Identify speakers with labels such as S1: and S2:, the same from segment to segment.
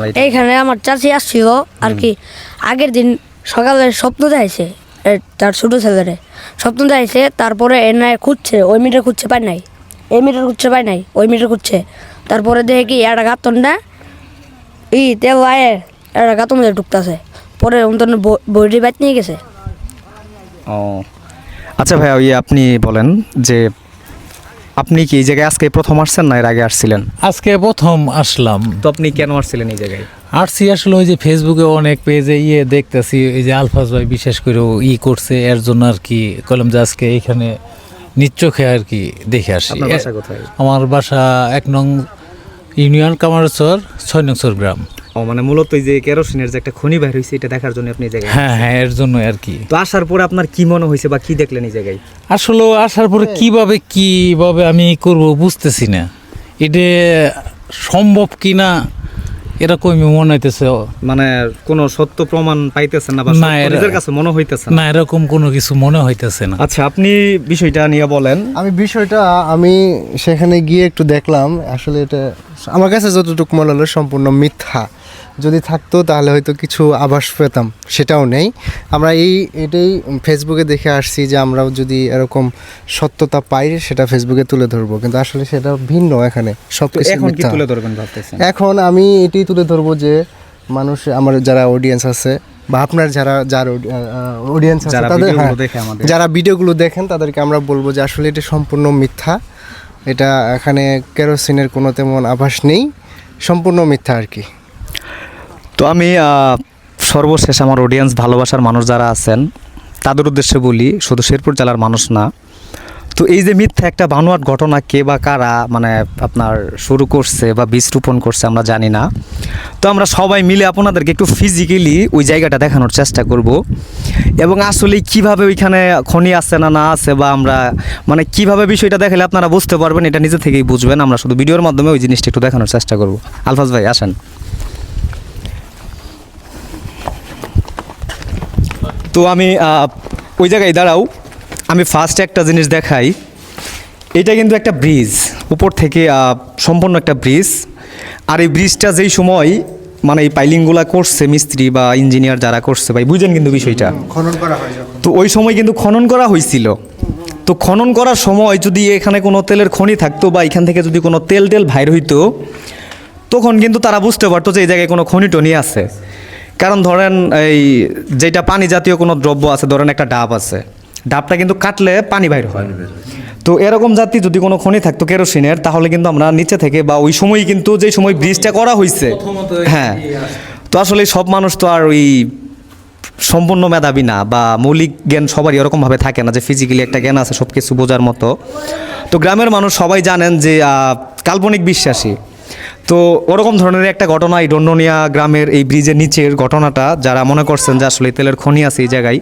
S1: আমরা
S2: এইখানে আমার চাচি আসছিল আর কি আগের দিন সকালে স্বপ্ন দেখাইছে তার ছোট ছেলেরে। স্বপ্ন দেখাইছে তারপরে এনে খুঁজছে ওই মিটার খুঁজছে পায় নাই। এই মিটার খুঁজছে পায় নাই ওই মিটার খুঁজছে। তারপরে দেখে কি একটা গাতন না ই তেল আয়ে একটা গাতন মধ্যে ঢুকতেছে। পরে অন্তর বইটি বাইত নিয়ে গেছে।
S1: ও। আচ্ছা ভাইয়া ওই আপনি বলেন যে আপনি কি এই জায়গায় আজকে প্রথম আসছেন না এর আগে আসছিলেন?
S3: আজকে প্রথম আসলাম।
S1: তো আপনি কেন আসছিলেন এই জায়গায়?
S3: আসছি আসলে ওই যে ফেসবুকে অনেক পেজে ইয়ে দেখতেছি এই যে আলফাজ ভাই বিশেষ করে ই করছে এর জন্য আর কি কলম যে আজকে এখানে নিচ্চোখে আর কি দেখে আসি। আমার বাসা এক নং ইউনিয়ন কামারচর ছয় নং গ্রাম।
S1: ও মানে মূলত যে কেরোসিনের যে একটা খনি বাইর হয়েছে এটা দেখার জন্য আপনি জায়গায়
S3: হ্যাঁ হ্যাঁ এর জন্য আর কি।
S1: তো আসার পরে আপনার কি মনে হয়েছে বা কি দেখলেন এই জায়গায়?
S3: আসলে আসার পরে কীভাবে কীভাবে আমি করব বুঝতেছি না। এটা সম্ভব কি না এরকমই মনে হইতেছে।
S1: মানে কোনো সত্য প্রমাণ পাইতেছেন না বা নিজের কাছে মনে হইতেছে না
S3: এরকম কোনো কিছু মনে হইতেছে না।
S1: আচ্ছা আপনি বিষয়টা নিয়ে বলেন।
S4: আমি বিষয়টা আমি সেখানে গিয়ে একটু দেখলাম। আসলে এটা আমার কাছে যতটুকু মনে হলো সম্পূর্ণ মিথ্যা। যদি থাকতো তাহলে হয়তো কিছু আভাস পেতাম। সেটাও নেই। আমরা এই এটাই ফেসবুকে দেখে আসছি যে আমরাও যদি এরকম সত্যতা পাই সেটা ফেসবুকে তুলে ধরবো। কিন্তু আসলে সেটা ভিন্ন এখানে। সব
S1: এখন কি তুলে ধরবেন ভাবতেছেন?
S4: এখন আমি এটাই তুলে ধরবো যে মানুষ আমার যারা অডিয়েন্স আছে বা আপনার যারা যার অডিয়েন্স আছে তাদের হ্যাঁ,
S1: দেখে আমাদের।
S4: যারা ভিডিওগুলো দেখেন তাদেরকে আমরা বলব যে আসলে এটা সম্পূর্ণ মিথ্যা। এটা এখানে কেরোসিনের কোনো তেমন আভাস নেই। সম্পূর্ণ মিথ্যা আর কি।
S1: তো আমি সর্বশেষ আমার অডিয়েন্স ভালোবাসার মানুষ যারা আছেন, তাদের উদ্দেশ্যে বলি, শুধু শেরপুর জেলার মানুষ না, তো এই যে মিথ্যা একটা বানোয়াট ঘটনা কে বা কারা মানে আপনার শুরু করছে বা বীজ রোপণ করছে আমরা জানি না, তো আমরা সবাই মিলে আপনাদেরকে একটু ফিজিক্যালি ওই জায়গাটা দেখানোর চেষ্টা করব, এবং আসলে কীভাবে ওইখানে খনি আছে না না আছে বা আমরা মানে কীভাবে বিষয়টা দেখালে আপনারা বুঝতে পারবেন, এটা নিজে থেকেই বুঝবেন, আমরা শুধু ভিডিওর মাধ্যমে ওই জিনিসটা একটু দেখানোর চেষ্টা করব। আলফাজ ভাই, আসেন। তো আমি ওই জায়গায় দাঁড়াও। আমি ফার্স্ট একটা জিনিস দেখাই। এটা কিন্তু একটা ব্রিজ উপর থেকে সম্পূর্ণ একটা ব্রিজ আর এই ব্রিজটা যেই সময় মানে এই পাইলিংগুলা করছে মিস্ত্রি বা ইঞ্জিনিয়ার যারা করছে ভাই বুঝেন কিন্তু বিষয়টা।
S4: খনন করা হয়
S1: তো ওই সময় কিন্তু খনন করা হয়েছিল তো খনন করার সময় যদি এখানে কোনো তেলের খনি থাকতো বা এখান থেকে যদি কোনো তেল টেল বাইর হইতো তখন কিন্তু তারা বুঝতে পারতো যে এই জায়গায় কোনো খনি টনি আছে। কারণ ধরেন এই যেটা পানি জাতীয় কোনো দ্রব্য আছে ধরেন একটা ডাব আছে ডাবটা কিন্তু কাটলে পানি বাইর হয়। তো এরকম জাতি যদি কোনো খনি থাকতো কেরোসিনের তাহলে কিন্তু আমরা নিচে থেকে বা ওই সময় কিন্তু যে সময় ব্রিজটা করা হয়েছে হ্যাঁ। তো আসলে সব মানুষ তো আর ওই সম্পূর্ণ মেধাবী না বা মৌলিক জ্ঞান সবারই এরকমভাবে থাকে না যে ফিজিক্যালি একটা জ্ঞান আছে সব কিছু বোঝার মতো। তো গ্রামের মানুষ সবাই জানেন যে কাল্পনিক বিশ্বাসী। তো ওরকম ধরনের একটা ঘটনা এই ডন্ডনিয়া গ্রামের এই ব্রিজের নিচের ঘটনাটা যারা মনে করছেন যে আসলে তেলের খনি আছে এই জায়গায়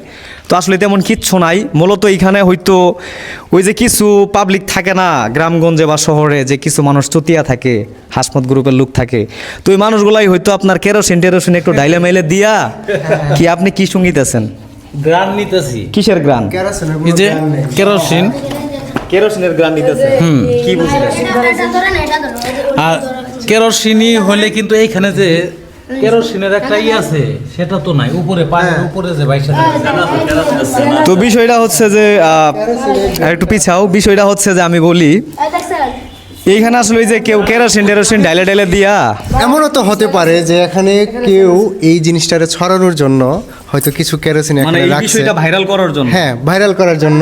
S1: তো আসলে তেমন কিচ্ছু নাই। মূলত এইখানে হয়তো ওই যে কিছু পাবলিক থাকে না গ্রামগঞ্জে বা শহরে যে কিছু মানুষ চুতিয়া থাকে হাসমত গ্রুপের লোক থাকে। তো ওই মানুষগুলাই হয়তো আপনার কেরোসিন টেরোসিন একটু ডাইলে মাইলে দিয়া কি আপনি কি সঙ্গীতেছেন
S3: গ্রান নিতেছি।
S1: কিসের গ্রান
S3: কেরোসিন।
S1: কেরোসিনের গ্রান নিতেছে কি বুঝলেন?
S3: আর কেরোসিনই হলে কিন্তু এইখানে যে কেরোসিনের একটা ই আছে সেটা তো নাই। উপরে পায়ের উপরে যে বাইশা
S1: তো বিষয়টা হচ্ছে যে একটু পিছাও বিষয়টা হচ্ছে যে আমি বলি এইখানে আসলে ওই যে কেউ কেরোসিন টেরোসিন ডাইলে ডাইলে দিয়া
S4: এমনও তো হতে পারে যে এখানে কেউ এই জিনিসটারে ছড়ানোর জন্য হয়তো কিছু কেরোসিন
S1: মানে
S4: এখানে
S1: এই
S4: রাখছে।
S1: ভাইরাল করার জন্য।
S4: হ্যাঁ ভাইরাল করার জন্য।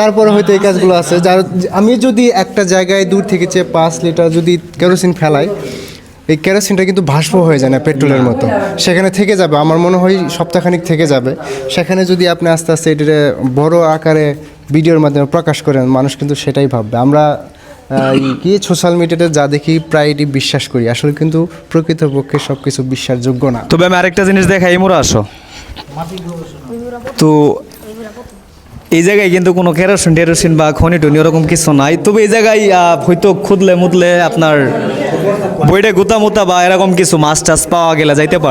S4: তারপরে হয়তো এই কাজগুলো আছে। যার আমি যদি একটা জায়গায় দূর থেকে চেয়ে পাঁচ লিটার যদি কেরোসিন ফেলাই এই কেরোসিনটা কিন্তু ভাস্প হয়ে যায় না পেট্রোলের মতো। সেখানে থেকে যাবে আমার মনে হয় সপ্তাহখানিক থেকে যাবে। সেখানে যদি আপনি আস্তে আস্তে এটা বড় আকারে ভিডিওর মাধ্যমে প্রকাশ করেন মানুষ কিন্তু সেটাই ভাববে। আমরা কি সোশ্যাল মিডিয়াতে যা দেখি প্রায় এটি বিশ্বাস করি। আসলে কিন্তু প্রকৃতপক্ষে সব কিছু বিশ্বাসযোগ্য না।
S1: তবে আমি আরেকটা জিনিস দেখাই মোরা আসো। তো এই জায়গায় কিন্তু কোনো কেরোসিন, টেরোসিন বা খনি টনি ওরকম কিছু নাই। তবে এই জায়গায় হয়তো খুদলে মুদলে আপনার বইটা গুতা মুতা বা এরকম কিছু মাছ টাছ পাওয়া গেলে যাইতে পারে।